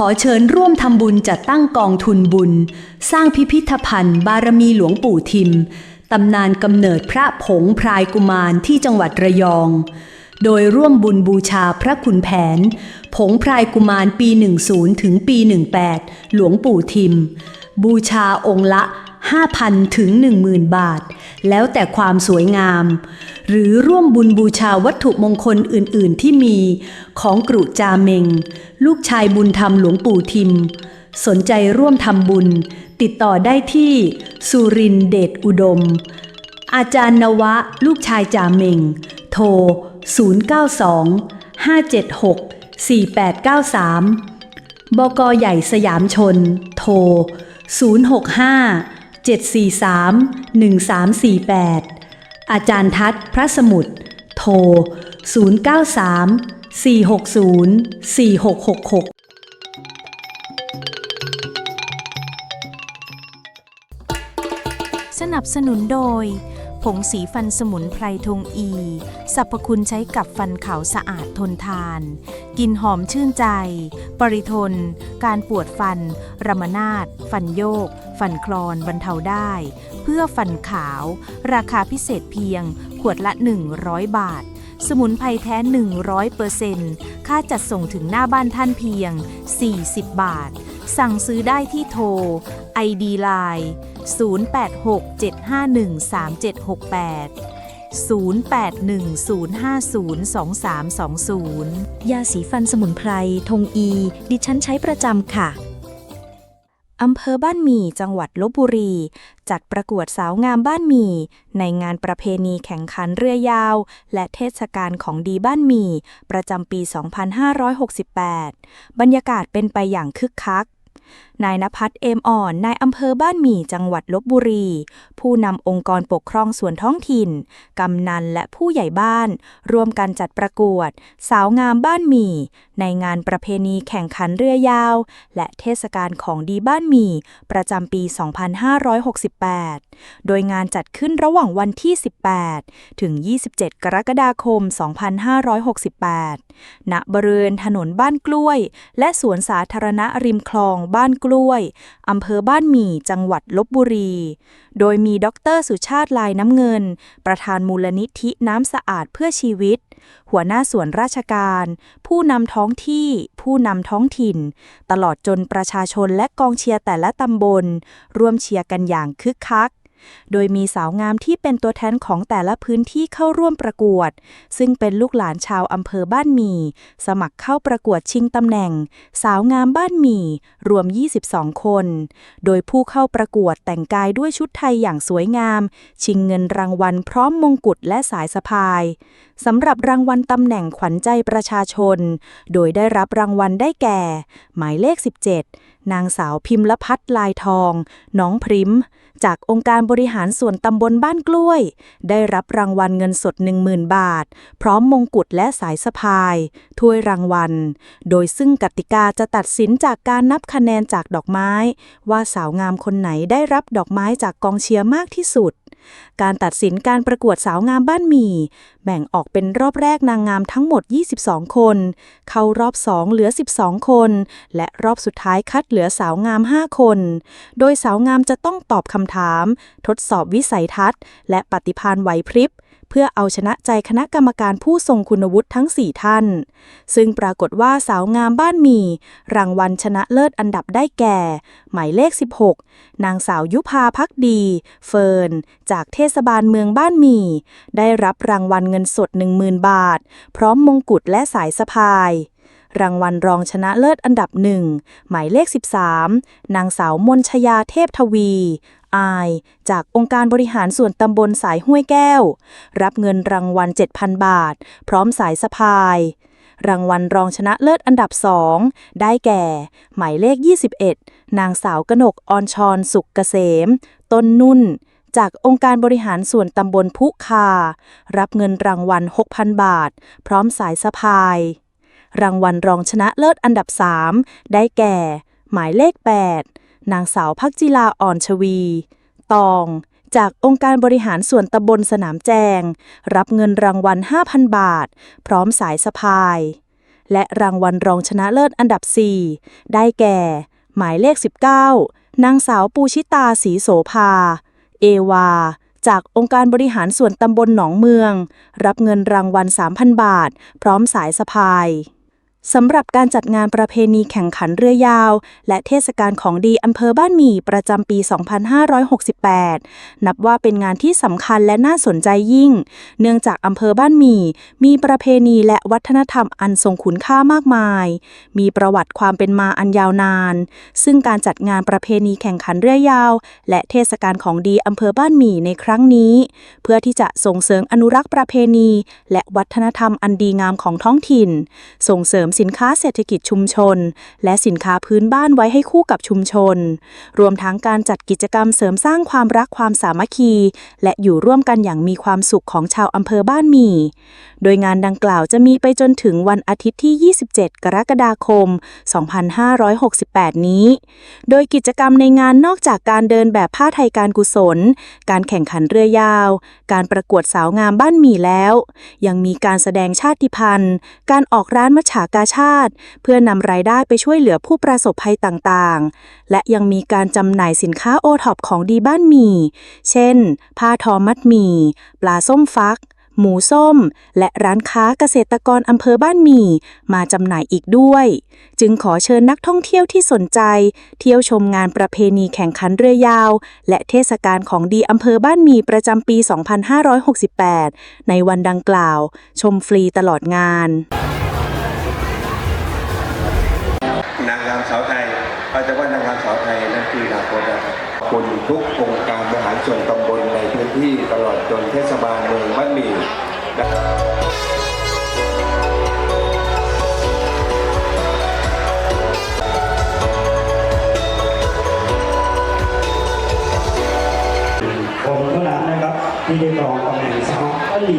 ขอเชิญร่วมทำบุญจัดตั้งกองทุนบุญ สร้างพิพิธภัณฑ์ บารมีหลวงปู่ทิม ตำนานกำเนิดพระผงพรายกุมารที่จังหวัดระยอง โดยร่วมบุญบูชาพระคุณแผน ผงพรายกุมารปี 10 ถึงปี 18 หลวงปู่ทิม บูชาองค์ละ 5,000 ถึง 10,000 บาท แล้วแต่ความสวยงาม หรือร่วมบุญบูชาวัตถุมงคลอื่น ๆ ที่มีของกรุจาเมง ลูกชายบุญธรรมหลวงปู่ทิม สนใจร่วมทำบุญ ติดต่อได้ที่สุรินเดชอุดม อาจารย์นวะ ลูกชายจ่าเมงโทร 092 576 4893 บกใหญ่สยามชน โทร 065 743 1348 อาจารย์ทัศพระสมุทร โทร 093 460 4666สนับสนุนโดย ผงสีฟันสมุนไพรทงอี สรรพคุณใช้กับฟันขาวสะอาดทนทาน กินหอมชื่นใจ ปริทน การปวดฟัน รมนาดฟันโยก ฟันคลอนบรรเทาได้ เพื่อฟันขาว ราคาพิเศษเพียง ขวดละ 100 บาท สมุนไพรแท้ 100%ค่าจัดส่งถึงหน้าบ้านท่านเพียง 40 บาท สั่งซื้อได้ที่โทร ID Line 0867513768 0810502320 ยาสีฟันสมุนไพร ทงอี ดิฉันใช้ประจำค่ะ อำเภอบ้านหมี่จังหวัดลบบุรี จัดประกวดสาวงามบ้านหมี่ ในงานประเพณีแข่งขันเรือยาว และเทศกาลของดีบ้านหมี่ ประจำปี 2568 บรรยากาศเป็นไปอย่างคึกคัก นายนภัสเอมอ่อน นายอำเภอบ้านหมี่จังหวัดลบบุรี ผู้นำองค์กรปกครองส่วนท้องถิ่น กำนันและผู้ใหญ่บ้าน ร่วมกันจัดประกวด สาวงามบ้านหมี่ ในงานประเพณีแข่งขันเรือยาว และเทศกาลของดีบ้านหมี่ ประจำปี 2568 โดยงานจัดขึ้นระหว่างวันที่ 18 ถึง 27 กรกฎาคม 2568 ณ บริเวณถนนบ้านกล้วย และสวนสาธารณะริมคลองบ้านกล้วยอำเภอบ้านหมี่จังหวัดลบบุรี โดยมีดรสุชาติลายน้ำเงิน ประธานมูลนิธิน้ำสะอาดเพื่อชีวิต หัวหน้าส่วนราชการ ผู้นำท้องที่ ผู้นำท้องถิ่น ตลอดจนประชาชนและกองเชียร์แต่ละตำบล ร่วมเชียร์กันอย่างคึกคัก โดยมีสาวงามที่เป็นตัวแทนของแต่ละพื้นที่เข้าร่วมประกวด ซึ่งเป็นลูกหลานชาวอำเภอบ้านหมี่ สมัครเข้าประกวดชิงตำแหน่ง สาวงามบ้านหมี่ รวม 22 คน โดยผู้เข้าประกวดแต่งกายด้วยชุดไทยอย่างสวยงาม ชิงเงินรางวัลพร้อมมงกุฎและสายสะพายสำหรับรางวัลตำแหน่งขวัญใจประชาชน โดยได้รับรางวัลได้แก่ หมายเลข 17 นางสาวพิมพ์ละพัฒน์ลายทอง น้องพริม จากองค์การบริหารส่วนตำบลบ้านกล้วย ได้รับรางวัลเงินสด 10,000 บาท พร้อมมงกุฎและสายสะพาย ถ้วยรางวัล โดยซึ่งกติกาจะตัดสินจากการนับคะแนนจากดอกไม้ ว่าสาวงามคนไหนได้รับดอกไม้จากกองเชียร์มากที่สุด การตัดสินการประกวดสาวงามบ้านหมี่ แบ่งออกเป็นรอบแรกนางงามทั้งหมด 22 คน เข้ารอบ 2 เหลือ 12 คน และรอบสุดท้ายคัดเหลือสาวงาม 5 คน โดยสาวงามจะต้องตอบคำถาม ทดสอบวิสัยทัศน์ และปฏิภาณไหวพริบ เพื่อเอาชนะใจคณะกรรมการผู้ทรงคุณวุฒิทั้ง 4 ท่าน ซึ่งปรากฏว่าสาวงามบ้านมี รางวัลชนะเลิศอันดับได้แก่ หมายเลข 16 นางสาวยุพาพักดี เฟิร์น จากเทศบาลเมืองบ้านมี ได้รับรางวัลเงินสด 10,000 บาท พร้อมมงกุฎและสายสะพายรางวัลรองชนะเลิศอันดับหนึ่ง หมายเลข 13 นางสาวมนชยาเทพทวีอจากองค์การบริหารส่วนตำบลสายห้วยแก้ว รับเงินรางวัล 7,000 บาท พร้อมสายสะพาย รางวัลรองชนะเลิศอันดับ2ได้แก่ หมายเลข 21 นางสาวกนกออนชรสุกเกษม ต้นนุ่น จากองค์การบริหารส่วนตำบลพุคา รับเงินรางวัล 6,000 บาท พร้อมสายสะพาย รางวัลรองชนะเลิศอันดับ 3 ได้แก่ หมายเลข 8 นางสาวพักจิลาอ่อนชวี ตอง จากองค์การบริหารส่วนตำบลสนามแจง รับเงินรางวัล 5,000 บาท พร้อมสายสะพาย และรางวัลรองชนะเลิศอันดับ 4 ได้แก่ หมายเลข 19 นางสาวปูชิตาศรีโสภา เอวาจากองค์การบริหารส่วนตำบลหนองเมือง รับเงินรางวัล 3,000 บาท พร้อมสายสะพาย สำหรับการจัดงานประเพณีแข่งขันเรือยาว และเทศกาลของดีอำเภอบ้านหมี่ประจำปี 2568 นับว่าเป็นงานที่สำคัญและน่าสนใจยิ่ง เนื่องจากอำเภอบ้านหมี่มีประเพณีและวัฒนธรรมอันทรงคุณค่ามากมาย มีประวัติความเป็นมาอันยาวนาน ซึ่งการจัดงานประเพณีแข่งขันเรือยาว และเทศกาลของดีอำเภอบ้านหมี่ในครั้งนี้ เพื่อที่จะส่งเสริมอนุรักษ์ประเพณี และวัฒนธรรมอันดีงามของท้องถิ่น ส่งเสริมสินค้าเศรษฐกิจชุมชน และสินค้าพื้นบ้านไว้ให้คู่กับชุมชน รวมทั้งการจัดกิจกรรมเสริมสร้างความรักความสามัคคี และอยู่ร่วมกันอย่างมีความสุขของชาวอำเภอบ้านหมี่ โดยงานดังกล่าวจะมีไปจนถึงวันอาทิตย์ที่ 27 กรกฎาคม 2568 นี้ โดยกิจกรรมในงานนอกจากการเดินแบบผ้าไทยการกุศล การแข่งขันเรือยาว การประกวดสาวงามบ้านหมี่แล้ว ยังมีการแสดงชาติพันธุ์ การออกร้านมัจฉากาชาติ เพื่อนำรายได้ไปช่วยเหลือผู้ประสบภัยต่างๆ และยังมีการจำหน่ายสินค้าโอท็อปของดีบ้านหมี่ เช่น ผ้าทอมัดหมี่ ปลาส้มฟัก หมูส้ม และร้านค้าเกษตรกรอำเภอบ้านหมี่ มาจำหน่ายอีกด้วย จึงขอเชิญนักท่องเที่ยวที่สนใจ เที่ยวชมงานประเพณีแข่งขันเรือยาว และเทศกาลของดีอำเภอบ้านหมี่ประจำปี 2568 ในวันดังกล่าว ชมฟรีตลอดงาน นางงามสาวไทยเราจะว่านางงามสาวไทยนั่นคืออนาคตนะครับคุณทุกองค์การบริหารส่วนตำบลในพื้นที่ตลอดจนเทศบาลเมืองบ้านหมี่นะครับผมเท่านั้นนะครับที่ได้รองตำแหน่งสาวอลี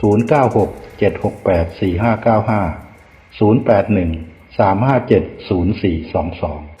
096 768 4595 081 357 0422